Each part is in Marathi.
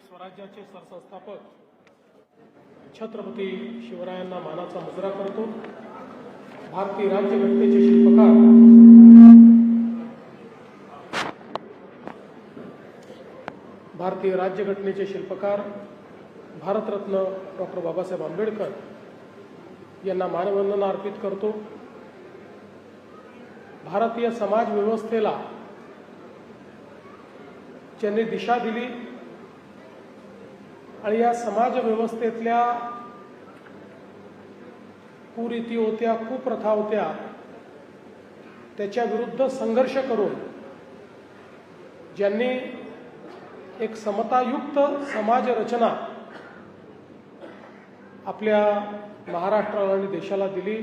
मी स्वराज्याचे सरसंस्थापक छत्रपती शिवरायांना मानाचा मुजरा करतो. भारतीय राज्यघटनेचे शिल्पकार भारतीय राज्यघटनेचे शिल्पकार भारतरत्न डॉक्टर बाबासाहेब आंबेडकर यांना मानवंदना अर्पित करतो. भारतीय समाज व्यवस्थेला ज्यांनी दिशा दिली. आणि या समाज व्यवस्थेतल्या कुरीती होत्या कुप्रथा होत्या त्याच्या विरुद्ध संघर्ष करून ज्यांनी एक समतायुक्त समाज रचना आपल्या महाराष्ट्राला आणि देशाला दिली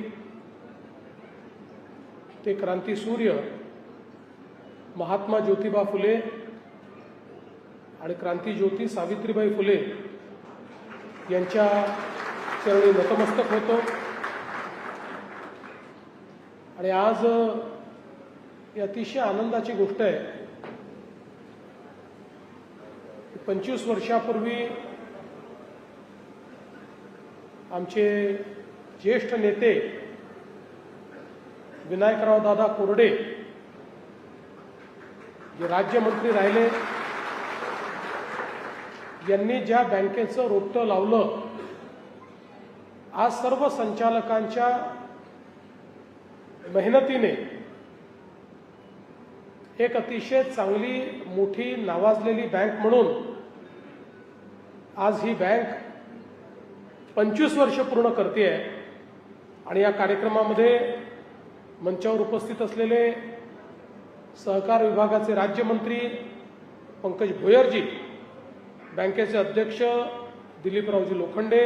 ते क्रांतीसूर्य महात्मा ज्योतिबा फुले आणि क्रांतीज्योती सावित्रीबाई फुले यांच्या चरणी नतमस्तक होतो. आणि आज ही अतिशय आनंदाची गोष्ट आहे. पंचवीस वर्षापूर्वी आमचे ज्येष्ठ नेते विनायकराव दादा कोरडे जे राज्यमंत्री राहिले यांनी ज्या बँकेचं रोपटं लावलं आज सर्व संचालकांच्या मेहनतीने एक अतिशय चांगली मोठी नावाजलेली बँक म्हणून आज ही बँक पंचवीस वर्ष पूर्ण करते आहे आणि या कार्यक्रमामध्ये मंचावर उपस्थित असलेले सहकार विभागाचे राज्यमंत्री पंकज भोयरजी बँकेचे अध्यक्ष दिलीपरावजी लोखंडे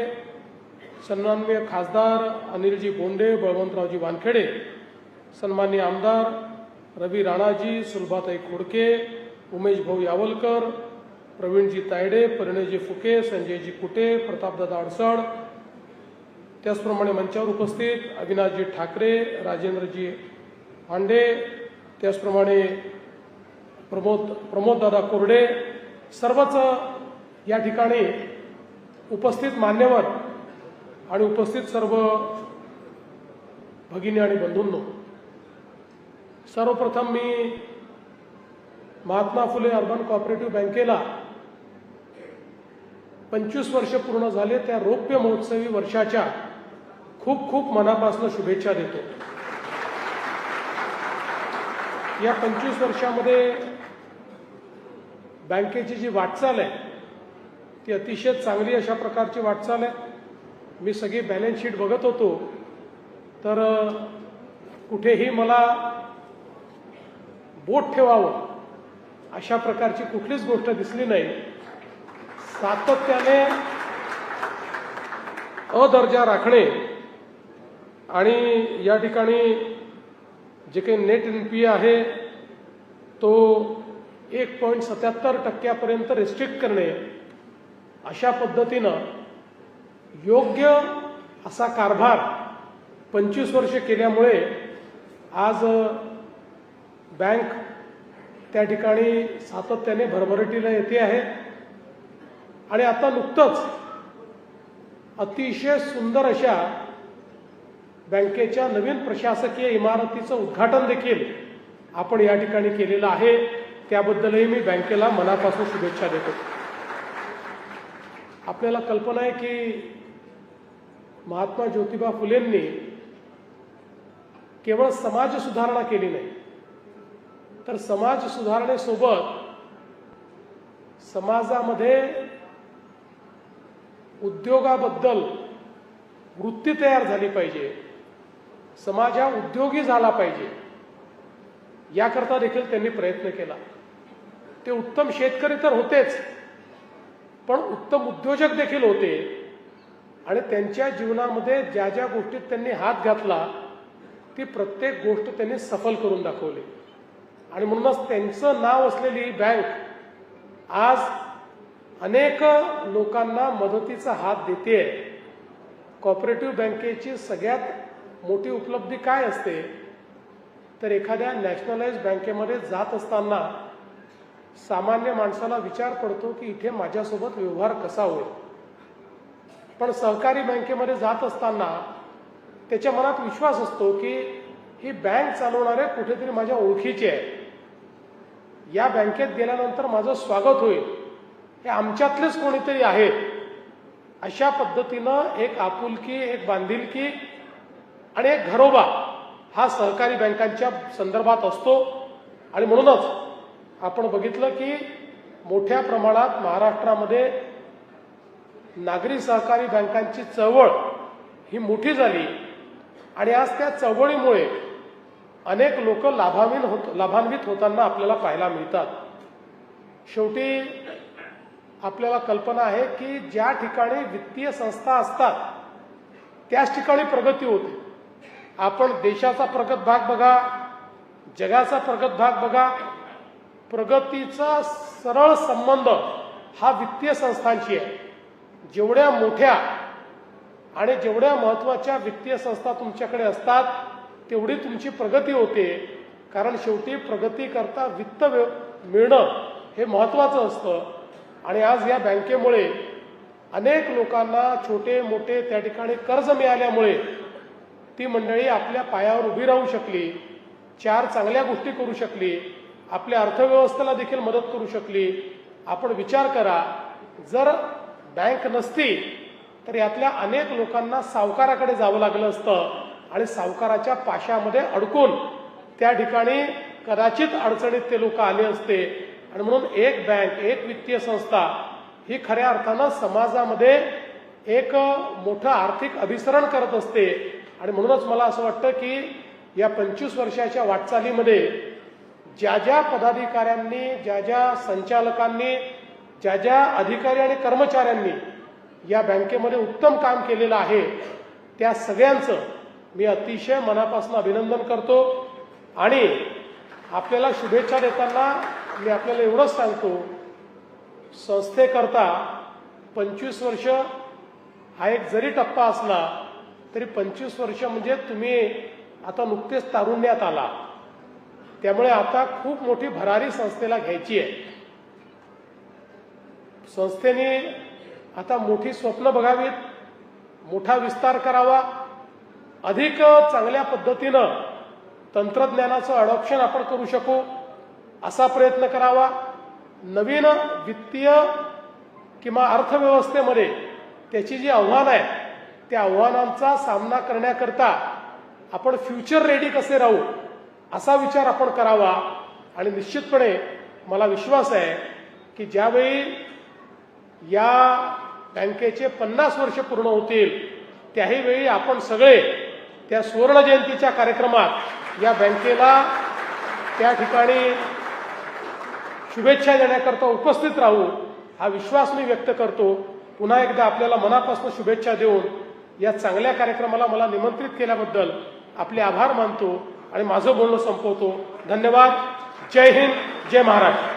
सन्माननीय खासदार अनिलजी बोंडे बळवंतरावजी वानखेडे सन्मान्य आमदार रवी राणाजी सुलभाताई खोडके उमेश भाऊ यावलकर प्रवीणजी तायडे परिणयजी फुके संजयजी कुटे प्रतापदादा अडसड. त्याचप्रमाणे मंचावर उपस्थित अविनाशजी ठाकरे राजेंद्रजी पांडे त्याचप्रमाणे प्रमोद प्रमोददादा कोरडे. सर्वच या ठिकाणी उपस्थित मान्यवर आणि उपस्थित सर्व भगिनी आणि बंधूंनो सर्वप्रथम मी महात्मा फुले अर्बन कॉपरेटिव्ह बँकेला पंचवीस वर्ष पूर्ण झाले त्या रौप्य महोत्सवी वर्षाच्या खूप खूप मनापासून शुभेच्छा देतो. या पंचवीस वर्षामध्ये बँकेची जी वाटचाल आहे ती अतिशय चांगली अशा प्रकारची वाटचाल आहे. मी सगळी बॅलन्स शीट बघत होतो. तर कुठेही मला बोट ठेवावं अशा प्रकारची कुठलीच गोष्ट दिसली नाही. सातत्याने अदर्जा राखणे आणि या ठिकाणी जे काही नेट एन पी आहे तो एक पॉईंट सत्याहत्तर टक्क्यापर्यंत रिस्ट्रिक्ट करणे अशा पद्धतीनं योग्य असा कारभार पंचवीस वर्ष केल्यामुळे आज बँक त्या ठिकाणी सातत्याने भरभरटीला येते आहे. आणि आता नुकतंच अतिशय सुंदर अशा बँकेच्या नवीन प्रशासकीय इमारतीचं उद्घाटन देखील आपण या ठिकाणी केलेलं आहे. त्याबद्दलही मी बँकेला मनापासून शुभेच्छा देतो. आपल्याला कल्पना आहे की महात्मा ज्योतिबा फुलेंनी केवळ समाज सुधारणा केली नाही तर समाज सुधारणेसोबत समाजामध्ये उद्योगाबद्दल वृत्ती तयार झाली पाहिजे समाज हा उद्योगी झाला पाहिजे याकरता देखील त्यांनी प्रयत्न केला. ते उत्तम शेतकरी तर होतेच पण उत्तम उद्योजक देखील होते. आणि त्यांच्या जीवनामध्ये ज्या ज्या गोष्टीत त्यांनी हात घातला ती प्रत्येक गोष्ट त्यांनी सफल करून दाखवली. आणि म्हणूनच त्यांचं नाव असलेली ही बँक आज अनेक लोकांना मदतीचा हात देते कॉपरेटिव्ह बँकेची सगळ्यात मोठी उपलब्धी काय असते? तर एखाद्या नॅशनलाइज बँकेमध्ये जात असताना सामान्य माणसाला विचार पडतो की इथे माझ्यासोबत व्यवहार कसा होईल? पण सहकारी बँकेमध्ये जात असताना त्याच्या मनात विश्वास असतो की ही बँक चालवणारे कुठेतरी माझ्या ओळखीचे आहे. या बँकेत गेल्यानंतर माझं स्वागत होईल. हे आमच्यातलेच कोणीतरी आहेत अशा पद्धतीनं एक आपुलकी एक बांधिलकी आणि एक घरोबा हा सहकारी बँकांच्या संदर्भात असतो. आणि म्हणूनच आपण बघितलं की मोठ्या प्रमाणात महाराष्ट्रामध्ये नागरी सहकारी बँकांची चळवळ ही मोठी झाली. आणि आज त्या चळवळीमुळे अनेक लोक लाभान्वित होत लाभान्वित होताना आपल्याला पाहायला मिळतात. शेवटी आपल्याला कल्पना आहे की ज्या ठिकाणी वित्तीय संस्था असतात त्याच ठिकाणी प्रगती होते. आपण देशाचा प्रगत भाग बघा जगाचा प्रगत भाग बघा प्रगतीचा सरळ संबंध हा वित्तीय संस्थांशी आहे. जेवढ्या मोठ्या आणि जेवढ्या महत्त्वाच्या वित्तीय संस्था तुमच्याकडे असतात तेवढी तुमची प्रगती होते. कारण शेवटी प्रगती करता वित्त मिळणं हे महत्वाचं असतं. आणि आज या बँकेमुळे अनेक लोकांना छोटे मोठे त्या ठिकाणी कर्ज मिळाल्यामुळे ती मंडळी आपल्या पायावर उभी राहू शकली चार चांगल्या गोष्टी करू शकली आपल्या अर्थव्यवस्थेला देखील मदत करू शकली. आपण विचार करा जर बँक नसती तर यातल्या अनेक लोकांना सावकाराकडे जावं लागलं असतं आणि सावकाराच्या पाशामध्ये अडकून त्या ठिकाणी कदाचित अडचणीत ते लोक आले असते. आणि म्हणून एक बँक एक वित्तीय संस्था ही खऱ्या अर्थानं समाजामध्ये एक मोठं आर्थिक अभिसरण करत असते. आणि म्हणूनच मला असं वाटतं की या पंचवीस वर्षाच्या वाटचालीमध्ये ज्या ज्या पदाधिकाऱ्यांनी ज्या ज्या संचालकांनी ज्या ज्या अधिकारी आणि कर्मचाऱ्यांनी या बँकेमध्ये उत्तम काम केलेलं आहे त्या सगळ्यांचं मी अतिशय मनापासून अभिनंदन करतो. आणि आपल्याला शुभेच्छा देताना मी आपल्याला एवढंच सांगतो संस्थेकरता पंचवीस वर्ष हा एक जरी टप्पा असला तरी पंचवीस वर्ष म्हणजे तुम्ही आता नुकतेच तारुण्यात आला. त्यामुळे आता खूप मोठी भरारी संस्थेला घ्यायची आहे. संस्थेने आता मोठी स्वप्न बघावीत मोठा विस्तार करावा अधिक चांगल्या पद्धतीनं तंत्रज्ञानाचं अडॉप्शन आपण करू शकू असा प्रयत्न करावा. नवीन वित्तीय किंवा अर्थव्यवस्थेमध्ये त्याची जी आव्हानं आहेत त्या आव्हानांचा सामना करण्याकरता आपण फ्युचर रेडी कसे राहू? असा विचार आपण करावा. आणि निश्चितपणे मला विश्वास आहे की ज्यावेळी या बँकेचे पन्नास वर्ष पूर्ण होतील त्याही वेळी आपण सगळे त्या सुवर्ण जयंतीच्या कार्यक्रमात या बँकेला त्या ठिकाणी शुभेच्छा देण्याकरता उपस्थित राहू हा विश्वास मी व्यक्त करतो. पुन्हा एकदा आपल्याला मनापासून शुभेच्छा देऊन या चांगल्या कार्यक्रमाला मला निमंत्रित केल्याबद्दल आपले आभार मानतो. आणि माझं बोलणं संपवतो. धन्यवाद. जय हिंद. जय महाराष्ट्र.